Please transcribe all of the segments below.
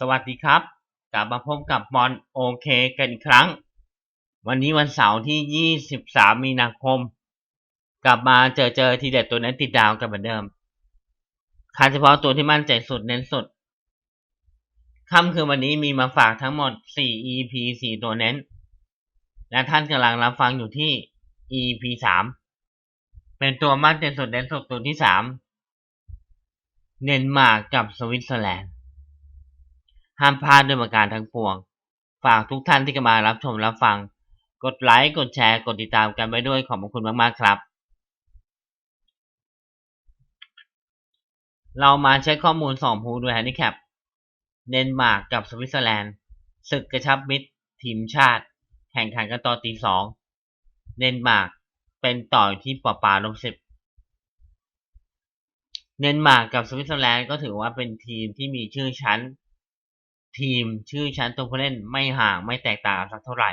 สวัสดีครับ กลับมาพบกับบอลโอเคกันอีกครั้ง วันนี้วันเสาร์ที่ 23 มีนาคม กลับมาเจอเจอทีเด็ดตัวนั้นติดดาวกันเหมือนเดิมคัดเฉพาะตัวที่มั่นใจสุดเน้นสุด ค่ำคืนวันนี้มีมาฝากทั้งหมด 4 EP 4 ตัวเน้น และท่านกำลังรับฟังอยู่ที่ EP 3 เป็นตัวมั่นใจสุดเน้นสุดตัวที่ 3เน้นมาร์กกับสวิตเซอร์แลนด์ ห้ามพลาดด้วยประการทั้งปวง ฝากทุกท่านที่กำลังรับชมรับฟัง กดไลค์ กดแชร์ กดติดตามกันไปด้วยขอบคุณมากๆครับ เรามาเช็คข้อมูลสองภูด้วยแฮนดิแคป เดนมาร์กกับสวิตเซอร์แลนด์ศึกกระชับมิตรทีมชาติ แข่งขันกันตอนตีสองเดนมาร์กเป็นต่อที่ปอปาลบสิบเดนมาร์กกับสวิตเซอร์แลนด์ก็ถือว่าเป็นทีมที่มีชื่อชั้น ทีมชื่อชั้นตัวผู้เล่นไม่ห่างไม่แตกต่างกันสักเท่าไหร่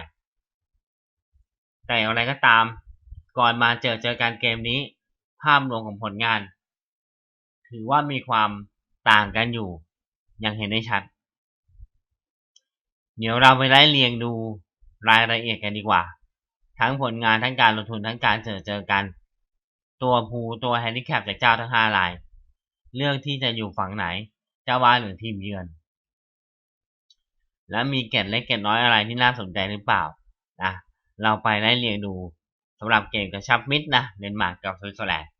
แต่อย่างไรก็ตาม ก่อนมาเจอเจอการเกมนี้ ภาพรวมของผลงาน ถือว่ามีความต่างกันอยู่อย่างเห็นได้ชัด เดี๋ยวเราไปไล่เรียงดูรายละเอียดกันดีกว่า ทั้งผลงานทั้งการลงทุนทั้งการเจอเจอกัน ตัวภูตัวแฮนดิแคปจากเจ้าทั้งห้าราย เลือกที่จะอยู่ฝั่งไหนเจ้าบ้านหรือทีมเยือน และมีเกร็ดเล็กเกร็ดน้อยอะไรที่น่าสนใจหรือเปล่านะเราไปไล่เรียงดูสำหรับเกมกระชับมิตรนะเดนมาร์กกับสวิตเซอร์แลนด์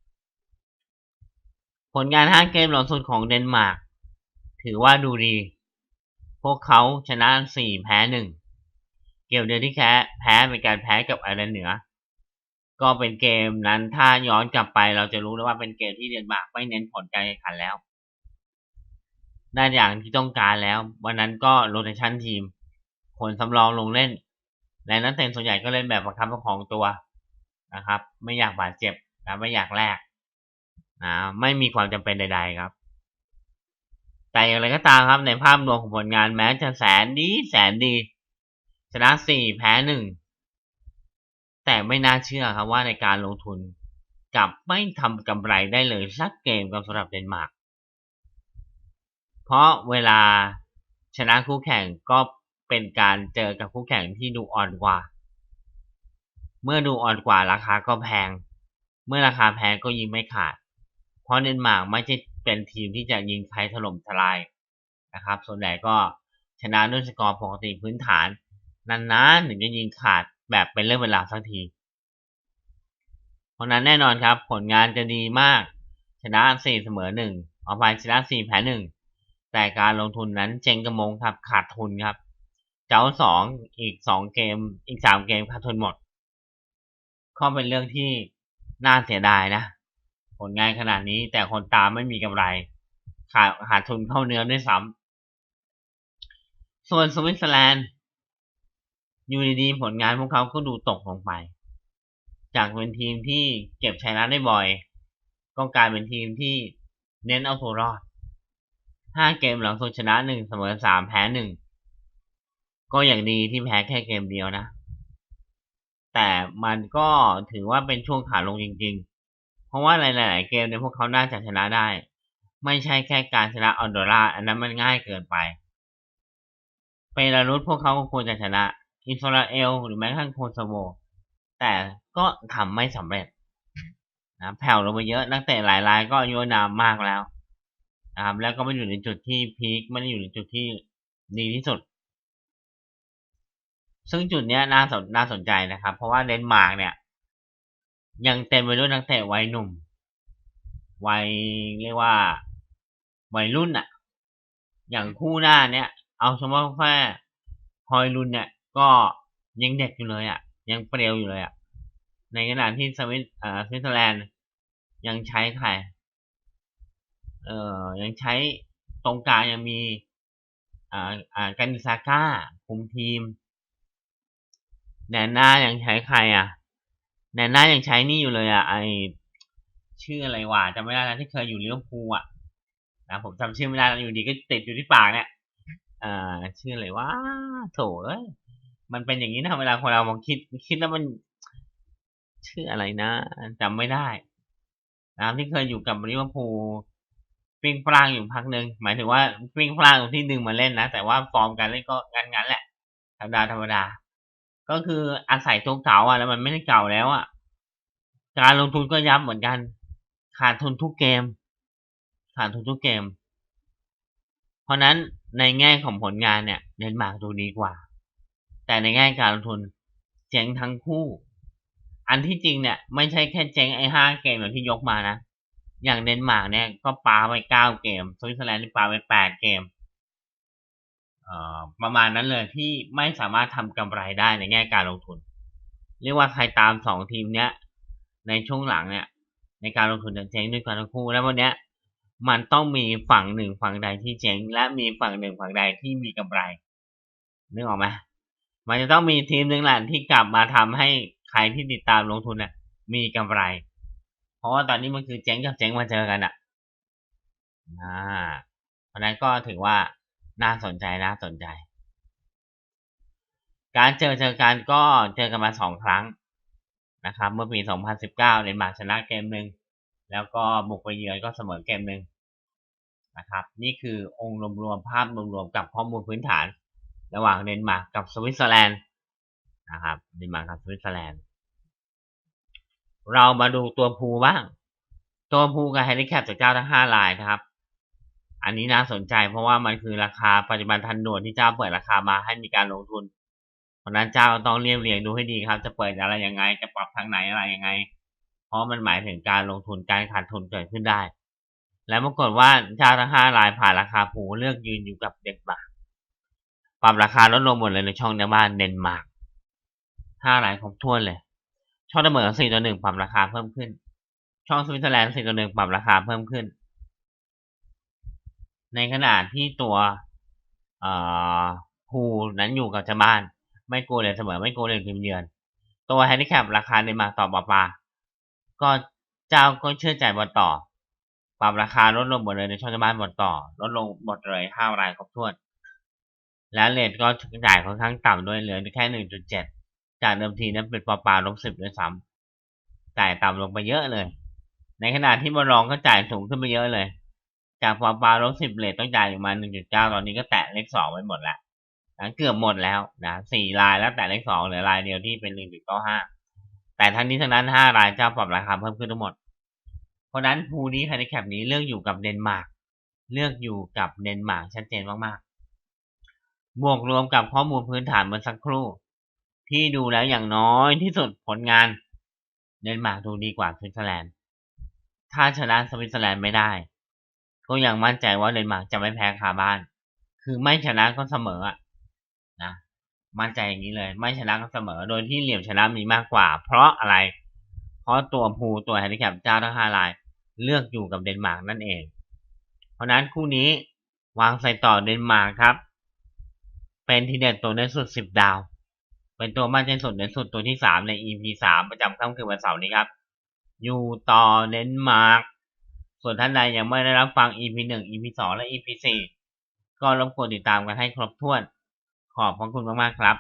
ผลงาน5เกมหลังสุดของเดนมาร์กถือว่าดูดี พวกเขาชนะ 4 แพ้ 1 เกมเดียวที่แพ้แพ้เป็นการแพ้กับไอร์แลนด์เหนือ ก็เป็นเกมนั้นถ้าย้อนกลับไปเราจะรู้แล้วว่าเป็นเกมที่เดนมาร์กไม่เน้นผลการแข่งขันแล้ว ได้อย่างที่ต้องการแล้ว วันนั้นก็โรเตชันทีมคนสำรองลงเล่น และนักเตะส่วนใหญ่ก็เล่นแบบประคับประคองตัวนะครับ ไม่อยากบาดเจ็บและไม่อยากแลกนะไม่มีความจำเป็นใด ๆครับ แต่อย่างไรก็ตามครับในภาพรวมของผลงานแม้จะแสนดีแสนดี ชนะสี่แพ้หนึ่งแต่ไม่น่าเชื่อครับว่าในการลงทุนกลับไม่ทำกำไรได้เลยสักเกมกับสำหรับเดนมาร์ก ราะเวลาชนะคู่แข่งก็เป็นการเจอกับคู่แข่งที่ดูอ่อนกว่า เมื่อดูอ่อนกว่าราคาก็แพง เมื่อราคาแพงก็ยิงไม่ขาด เพราะเดนมาร์กไม่ใช่เป็นทีมที่จะยิงใครถล่มทลายนะครับ ส่วนใหญ่ก็ชนะด้วยสกอร์ปกติพื้นฐาน นานๆถึงจะยิงขาดแบบเป็นเรื่องเวลาสักที เพราะนั้นแน่นอนครับ ผลงานจะดีมาก ชนะ4เสมอ1เอาไปชนะ4แพ้1 แต่การลงทุนนั้นเจงกระมงครับขาดทุนครับ เจ้าสองอีกสองเกม อีกสามเกมขาดทุนหมดก็เป็นเรื่องที่น่าเสียดายนะ ผลงานขนาดนี้แต่คนตามไม่มีกำไร ขาดขาดทุนเข้าเนื้อด้วยซ้ำส่วนสวิตเซอร์แลนด์อยู่ดีๆผลงานพวกเขาก็ดูตกลงไป จากเป็นทีมที่เก็บชัยชนะได้บ่อย ก็กลายเป็นทีมที่เน้นเอาตัวรอด ห้าเกมหลังสุดชนะหนึ่งเสมอสามแพ้หนึ่งก็อย่างดีที่แพ้แค่เกมเดียวนะ แต่มันก็ถือว่าเป็นช่วงขาลงจริง ๆ เพราะว่าหลาย ๆ เกมในพวกเขาน่าจะชนะได้ ไม่ใช่แค่การชนะออนโดราอันนั้นมันง่ายเกินไปเปลารุสพวกเขาก็ควรจะชนะ อิสราเอลหรือแม้กระทั่งโคโซโวแต่ก็ทำไม่สำเร็จนะแผ่วลงไปเยอะนักเตะหลายรายก็อายุนามมากแล้ว นะครับแล้วก็ไม่อยู่ในจุดที่พีคไม่ได้อยู่ในจุดที่ดีที่สุด ซึ่งจุดนี้น่าสนน่าสนใจนะครับ เพราะว่าเดนมาร์กเนี่ย ยังเต็มไปด้วยนักเตะวัยหนุ่มวัยเรียกว่าวัยรุ่นอะอย่างคู่หน้าเนี่ย เอาเฉพาะแค่ฮอยลุนเนี่ย ก็ยังเด็กอยู่เลยอะ่ะยังเปรียวอยู่เลยอะ่ะในขณะที่สวิตอ่าสวิตเซอร์แลนด์ยังใช้ใคร เอ่อยังใช้ตรงกลางยังมีอ่าอ่ากันซาก้าคุมทีมแดนน้ายังใช้ใครอะแดนน้ายังใช้นี่อยู่เลยอะไอชื่ออะไรวะจำไม่ได้แล้วที่เคยอยู่ลิเวอร์พูลอะนะผมจำชื่อไม่ได้อยู่ดีก็ติดอยู่ที่ปากเนี่ยอ่า ชื่ออะไรวะโถเอ้ยมันเป็นอย่างนี้นะเวลาคนเรามองคิดคิดแล้วมันชื่ออะไรนะจำไม่ได้นะที่เคยอยู่กับลิเวอร์พูล ปิ้งปลางอยู่พักหนึ่งหมายถึงว่าปิ้งปลางตรงที่ดึงมาเล่นนะ แต่ว่าฟอร์มการเล่นก็งั้นๆแหละ ธรรมดาธรรมดา ก็คืออาศัยตัวเก่าอะแล้วมันไม่ได้เก่าแล้วอะการลงทุนก็ยับเหมือนกัน ขาดทุนทุกเกม ขาดทุนทุกเกม เพราะนั้นในแง่ของผลงานเนี่ยเดนมาร์กดูดีกว่า แต่ในแง่การลงทุนเจ๊งทั้งคู่ อันที่จริงเนี่ย ไม่ใช่แค่เจ๊งไอ้ห้าเกมอย่างที่ยกมานะ อย่างเดนมาร์กเนี่ยก็ปาไปเก้าเกม สวิตเซอร์แลนด์นี่ปาไปแปดเกมเอ่อประมาณนั้นเลยที่ไม่สามารถทำกำไรได้ในแง่การลงทุน เรียกว่าใครตามสองทีมเนี้ยในช่วงหลังเนี่ยในการลงทุนจะเจ๊งด้วยกันทั้งคู่แล้ววันเนี้ยมันต้องมีฝั่งหนึ่งฝั่งใดที่เจ๊งและมีฝั่งหนึ่งฝั่งใดที่มีกำไรนึกออกไหมมันจะต้องมีทีมหนึ่งแหละที่กลับมาทำให้ใครที่ติดตามลงทุนเนี่ยมีกำไร เพราะว่าตอนนี้มันคือเจ๊งกับเจ๊งมาเจอกันอะอ่าเพราะนั้นก็ถือว่าน่าสนใจน่าสนใจ การเจอเจอกันก็เจอกันมาสองครั้งนะครับ เมื่อปี 2019เดนมาร์กชนะเกมหนึ่งแล้วก็บุกไปเยือนก็เสมอเกมหนึ่งนะครับ นี่คือองค์รวมๆภาพรวมๆกับข้อมูลพื้นฐาน ระหว่างเดนมาร์กกับสวิตเซอร์แลนด์นะครับเดนมาร์กกับสวิตเซอร์แลนด์ เรามาดูตัวภูบ้าง ตัวภูกับแฮนดิแคปจากเจ้าทั้งห้ารายนะครับ อันนี้น่าสนใจเพราะว่ามันคือราคาปัจจุบันทันด่วนที่เจ้าเปิดราคามาให้มีการลงทุน เพราะนั้นเจ้าต้องเรียบเรียงดูให้ดีครับ จะเปิดอะไรยังไง จะปรับทางไหนอะไรยังไง เพราะมันหมายถึงการลงทุนการขาดทุนเกิดขึ้นได้ และปรากฏว่าเจ้าทั้งห้ารายผ่านราคาภูเลือกยืนอยู่กับเดนมาร์กปรับราคาลดลงหมดเลยในช่องในบ้านเดนมาร์กห้ารายครบถ้วนเลย ช่องเสมอสี่ต่อหนึ่งปรับราคาเพิ่มขึ้น ช่องสวิตเซอร์แลนด์สี่ต่อหนึ่งปรับราคาเพิ่มขึ้น ในขณะที่ตัวภูนั้นอยู่กับเจ้าบ้าน ไม่โกเลยเสมอไม่โกเลยทีมเยือน ตัวแฮนดิแคปราคาเดนมาร์กต่อปาปาก็เจ้าก็เชื่อใจบอลต่อ ปรับราคาลดลงหมดเลยในช่องเจ้าบ้านบอลต่อ ลดลงหมดเลยห้ารายครบถ้วน และเลทก็จ่ายค่อนข้างต่ำด้วยเหลือแค่หนึ่งจุดเจ็ด จากเดิมทีนั้นเป็นปาปาลบสิบด้วยซ้ำจ่ายต่ำลงไปเยอะเลย ในขณะที่บอลรองก็จ่ายสูงขึ้นไปเยอะเลย จากปาปาลบสิบเลทต้องจ่ายอยู่มาหนึ่งจุดเก้าตอนนี้ก็แตะเลขสองไปหมดแล้วนะเกือบหมดแล้วนะสี่ลายแล้วแต่เลขสองเหลือลายเดียวที่เป็นหนึ่งจุดเก้าห้าแต่ทั้งนี้ทั้งนั้นห้ารายเจ้าปรับราคาเพิ่มขึ้นทั้งหมด เพราะนั้นภูนี้แฮนดิแคปนี้เลือกอยู่กับเดนมาร์กเลือกอยู่กับเดนมาร์กชัดเจนมากๆบวกรวมกับข้อมูลพื้นฐานเมื่อสักครู่ ที่ดูแล้วอย่างน้อยที่สุดผลงาน เดนมาร์กดูดีกว่าสวิตเซอร์แลนด์ ถ้าชนะสวิตเซอร์แลนด์ไม่ได้ ก็ยังมั่นใจว่าเดนมาร์กจะไม่แพ้คาบ้าน คือไม่ชนะก็เสมออะนะมั่นใจอย่างนี้เลย ไม่ชนะก็เสมอ โดยที่เหลี่ยมชนะมีมากกว่า เพราะอะไร เพราะตัวภูตัวแฮนดิแคปเจ้าทั้งห้าราย เลือกอยู่กับเดนมาร์กนั่นเอง เพราะนั้นคู่นี้วางใส่ต่อเดนมาร์กครับ เป็นทีเด็ดตัวในสุดสิบดาว เป็นตัวมั่นใจสุดในสุดตัวที่สามใน EP สามประจำค่ำคืนวันเสาร์นี้ครับ อยู่ต่อเดนมาร์กส่วนท่านใดยังไม่ได้รับฟัง EP หนึ่ง EP สองและ EP สี่ก็รบกวนติดตามกันให้ครบถ้วน ขอบพระคุณมากๆครับ